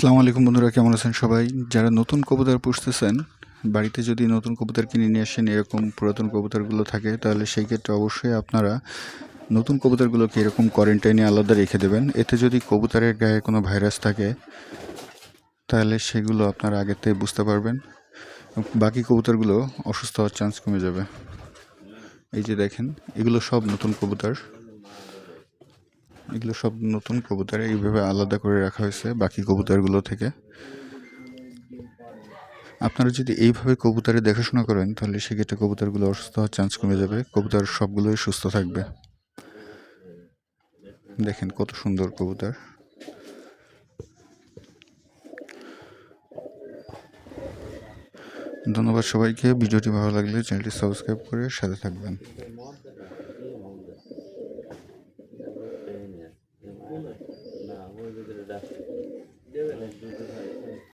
আসসালামু আলাইকুম বন্ধুরা, কেমন আছেন সবাই? যারা নতুন কবুতর পুষতেছেন, বাড়িতে যদি নতুন কবুতর কিনে নিয়ে আসেন, এরকম পুরাতন কবুতরগুলো থাকে, তাহলে সেই ক্ষেত্রে অবশ্যই আপনারা নতুন কবুতরগুলোকে এরকম কোয়ারেন্টাইনে আলাদা রেখে দেবেন। এতে যদি কবুতরের গায়ে কোনো ভাইরাস থাকে, তাহলে সেগুলো আপনারা থেকে বুঝতে পারবেন। বাকি কবুতরগুলো অসুস্থ হওয়ার চান্স কমে যাবে। এই যে দেখেন, এগুলো সব নতুন কবুতর। এগুলো সব নতুন কবুতর, এইভাবে আলাদা করে রাখা হয়েছে বাকি কবুতরগুলো থেকে। আপনারা যদি এইভাবে কবুতরের দেখাশোনা করেন, তাহলে সেক্ষেত্রে কবুতরগুলো অসুস্থ হওয়ার চান্স কমে যাবে। কবুতর সবগুলোই সুস্থ থাকবে। দেখেন কত সুন্দর কবুতর। ধন্যবাদ সবাইকে। ভিডিওটি ভালো লাগলে চ্যানেলটি সাবস্ক্রাইব করে সাথে থাকবেন। verde.